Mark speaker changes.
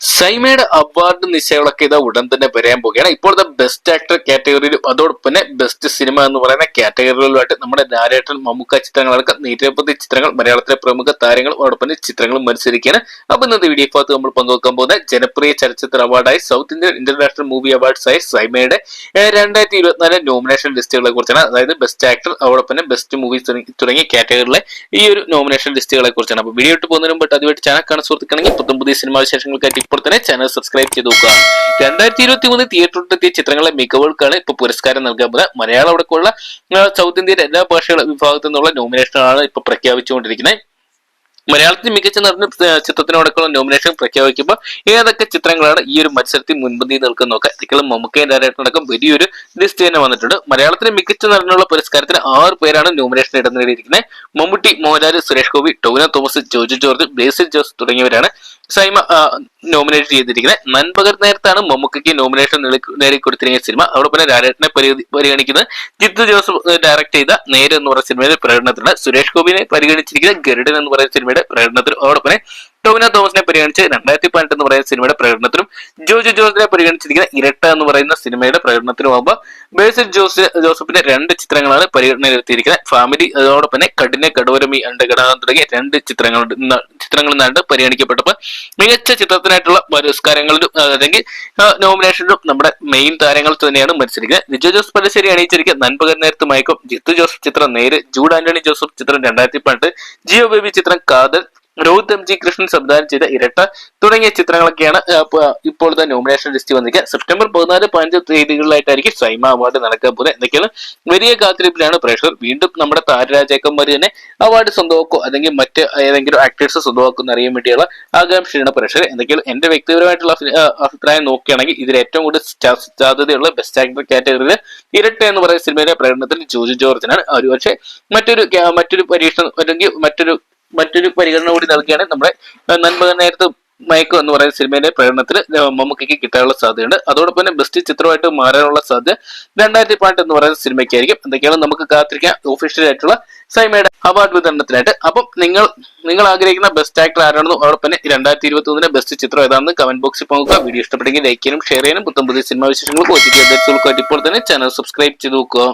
Speaker 1: സൈമയുടെ award നിശ്ചയങ്ങളൊക്കെ ഇതാ ഉടൻ തന്നെ വരാൻ പോവുകയാണ്. ഇപ്പോഴത്തെ ബെസ്റ്റ് ആക്ടർ കാറ്റഗറിയിലും അതോടൊപ്പം തന്നെ ബെസ്റ്റ് സിനിമ എന്ന് പറയുന്ന കാറ്റഗറികളിലുമായിട്ട് നമ്മുടെ നാരേട്ടൻ മമ്മൂക്ക ചിത്രങ്ങളടക്കം നിരവധി ചിത്രങ്ങൾ മലയാളത്തിലെ പ്രമുഖ താരങ്ങൾ അതോടൊപ്പം ചിത്രങ്ങളും മത്സരിക്കുകയാണ്. അപ്പൊ ഇന്നത്തെ വീഡിയോ ഭാഗത്ത് നമ്മൾ പങ്കുവെക്കാൻ പോകുന്ന ജനപ്രിയ ചലച്ചിത്ര അവാർഡായി സൗത്ത് ഇന്ത്യൻ ഇന്റർനാഷണൽ മൂവി അവാർഡ്സായി സൈമയുടെ രണ്ടായിരത്തി ഇരുപത്തിനാല് നോമിനേഷൻ ലിസ്റ്റുകളെ കുറിച്ചാണ്. അതായത് ബെസ്റ്റ് ആക്ടർ അതോടൊപ്പം തന്നെ ബെസ്റ്റ് മൂവി തുടങ്ങിയ കാറ്റഗറിയിലെ ഈ ഒരു നോമിനേഷൻ ലിസ്റ്റുകളെ കുറിച്ചാണ്. അപ്പൊ വീഡിയോ ഇട്ട് പോകുന്നതിന് മുമ്പ് അതുമായിട്ട് ചാനൽ കാണാൻ സുഹൃത്തുക്കണമെങ്കിൽ പുതിയ സിനിമാ വിശേഷങ്ങൾക്കായിട്ട് ഇപ്പോൾ തന്നെ ചാനൽ സബ്സ്ക്രൈബ് ചെയ്ത് നോക്കുക. രണ്ടായിരത്തി ഇരുപത്തി മൂന്ന് തിയേറ്ററിലെത്തിയ ചിത്രങ്ങളെ മികവുകൾക്കാണ് ഇപ്പൊ പുരസ്കാരം നൽകാൻ മലയാളം അടക്കമുള്ള സൗത്ത് ഇന്ത്യയിലെ എല്ലാ ഭാഷകളുടെ വിഭാഗത്തിൽ നിന്നുള്ള നോമിനേഷനാണ് ഇപ്പൊ പ്രഖ്യാപിച്ചുകൊണ്ടിരിക്കുന്നത്. മലയാളത്തിൽ മികച്ച നടന്ന ചിത്രത്തിനോടൊക്കെയുള്ള നോമിനേഷൻ പ്രഖ്യാപിക്കുമ്പോൾ ഏതൊക്കെ ചിത്രങ്ങളാണ് ഈ ഒരു മത്സരത്തിൽ മുൻപന്തി നിൽക്കുന്ന നോക്കാം. ഇതിലും മമ്മൂക്കയും ഡയറക്ടറടക്കം വലിയൊരു ലിസ്റ്റ് തന്നെ വന്നിട്ടുണ്ട്. മലയാളത്തിലെ മികച്ച നടനുള്ള പുരസ്കാരത്തിന് ആറ് പേരാണ് നോമിനേഷൻ ഇടം നേടിയിരിക്കുന്നത്. മമ്മൂട്ടി മോഹൻലാൽ സുരേഷ് ഗോപി ടോവിന തോമസ് ജോജു ജോർജ് ബേസിൽ ജോസ് തുടങ്ങിയവരാണ് സൈമ നോമിനേറ്റ് ചെയ്തിരിക്കുന്നത് നൻപകർ നേരത്താണ് മമ്മൂക്കയ്ക്ക് നോമിനേഷൻ നേടിക്കൊടുത്തിരിക്കുന്ന സിനിമ. അതോടൊപ്പം രാജേട്ടനെ പരിഗണിക്കുന്നത് ജിത്തു ജോസഫ് ഡയറക്ട് ചെയ്ത നേര് എന്ന് പറയുന്ന സിനിമയുടെ പ്രകടനത്തിലാണ്. സുരേഷ് ഗോപിനെ പരിഗണിച്ചിരിക്കുന്ന ഗരുഡൻ എന്ന് പറയുന്ന സിനിമയുടെ പ്രകടനത്തിൽ അതോടൊപ്പം ടോവിനോ തോമസിനെ പരിഗണിച്ച് രണ്ടായിരത്തി പതിനെട്ട് എന്ന് പറയുന്ന സിനിമയുടെ പ്രകടനത്തിനും ജോജു ജോസിനെ പരിഗണിച്ചിരിക്കുന്ന ഇരട്ട എന്ന് പറയുന്ന സിനിമയുടെ പ്രകടനത്തിനുമാകുമ്പോൾ ബേസിൽ ജോസ് ജോസഫിന്റെ രണ്ട് ചിത്രങ്ങളാണ് പരിഗണനയിലെത്തിയിരിക്കുന്നത്. ഫാമിലി അതോടൊപ്പം തന്നെ കഠിന കടുവരമി അണ്ട് ഘടകം തുടങ്ങിയ രണ്ട് ചിത്രങ്ങൾ ചിത്രങ്ങളിൽ നിന്നാണ് പരിഗണിക്കപ്പെട്ടപ്പോൾ മികച്ച ചിത്രത്തിനായിട്ടുള്ള പുരസ്കാരങ്ങളിലും അല്ലെങ്കിൽ നോമിനേഷനിലും നമ്മുടെ മെയിൻ താരങ്ങൾ തന്നെയാണ് മത്സരിക്കുന്നത്. ലിജോ ജോസ് പല്ലശ്ശേരി അണിയിച്ചിരിക്കുന്ന നൻപകർ നേരത്ത് മയക്കും ജിത്തു ജോസഫ് ചിത്രം നേര് ജൂഡ് ആന്റണി ജോസഫ് ചിത്രം രണ്ടായിരത്തി പതിനെട്ട് ജിയോ ബേബി ചിത്രം കാതൽ രോഹിത് എം ജി കൃഷ്ണൻ സംവിധാനം ചെയ്ത ഇരട്ട തുടങ്ങിയ ചിത്രങ്ങളൊക്കെയാണ് ഇപ്പോഴത്തെ നോമിനേഷൻ ലിസ്റ്റ് വന്നിരിക്കുക. സെപ്റ്റംബർ പതിനാല് പതിനഞ്ച് തീയതികളിലായിട്ടായിരിക്കും സൈമ അവാർഡ് നടക്കാൻ പോകുന്നത്. എന്തൊക്കെയാണ്? വലിയ കാത്തിരിപ്പിലാണ് പ്രേക്ഷകർ. വീണ്ടും നമ്മുടെ താരരാജാക്കന്മാർ തന്നെ അവാർഡ് സ്വന്തമാക്കോ അല്ലെങ്കിൽ മറ്റ് ഏതെങ്കിലും ആക്ടേഴ്സ് സ്വന്തമാക്കും അറിയാൻ വേണ്ടിയുള്ള ആകാംക്ഷയാണ് പ്രേക്ഷകർ. എന്തൊക്കെയാണ്? എന്റെ വ്യക്തിപരമായിട്ടുള്ള അഭിപ്രായം നോക്കുകയാണെങ്കിൽ ഇതിൽ ഏറ്റവും കൂടുതൽ സാധ്യതയുള്ള ബെസ്റ്റ് ആക്ടർ കാറ്റഗറിയിൽ ഇരട്ട എന്ന് പറയുന്ന സിനിമയുടെ പ്രകടനത്തിൽ ജോജു ജോർജിനാണ് ഒരു പക്ഷേ മറ്റൊരു മറ്റൊരു പരീക്ഷണം അല്ലെങ്കിൽ മറ്റൊരു മറ്റൊരു പരിഗണന കൂടി നൽകിയാണ് നമ്മുടെ നൻപക നേരത്ത് മയക്കം എന്ന് പറയുന്ന സിനിമയിലെ പ്രകടനത്തിൽ മമ്മൂക്കയ്ക്ക് കിട്ടാനുള്ള സാധ്യതയുണ്ട്. അതോടൊപ്പം തന്നെ ബെസ്റ്റ് ചിത്രമായിട്ട് മാറാനുള്ള സാധ്യത രണ്ടായിരത്തി പതിനെട്ട് എന്ന് പറയുന്ന സിനിമയ്ക്കായിരിക്കും. എന്തൊക്കെയാണ് നമുക്ക് കാത്തിരിക്കാം. ഒഫീഷ്യൽ ആയിട്ടുള്ള സൈമയുടെ അവാർഡ് വിതരണത്തിനായിട്ട്. അപ്പം നിങ്ങൾ നിങ്ങൾ ആഗ്രഹിക്കുന്ന ബെസ്റ്റ് ആക്ടർ ആരാണെന്നും അതോടൊപ്പം തന്നെ രണ്ടായിരത്തി ഇരുപത്തി ഒന്നിലെ ബെസ്റ്റ് ചിത്രം ഏതാണെന്ന് കമന്റ് ബോക്സിൽ പോകുക വീഡിയോ ഇഷ്ടപ്പെട്ടെങ്കിൽ ലൈക്ക് ചെയ്യാനും ഷെയർ ചെയ്യാനും പുത്തം പുതിയ സിനിമാ ഒറ്റയ്ക്ക് ഇപ്പോൾ തന്നെ ചാനൽ സബ്സ്ക്രൈബ് ചെയ്ത് നോക്കുക.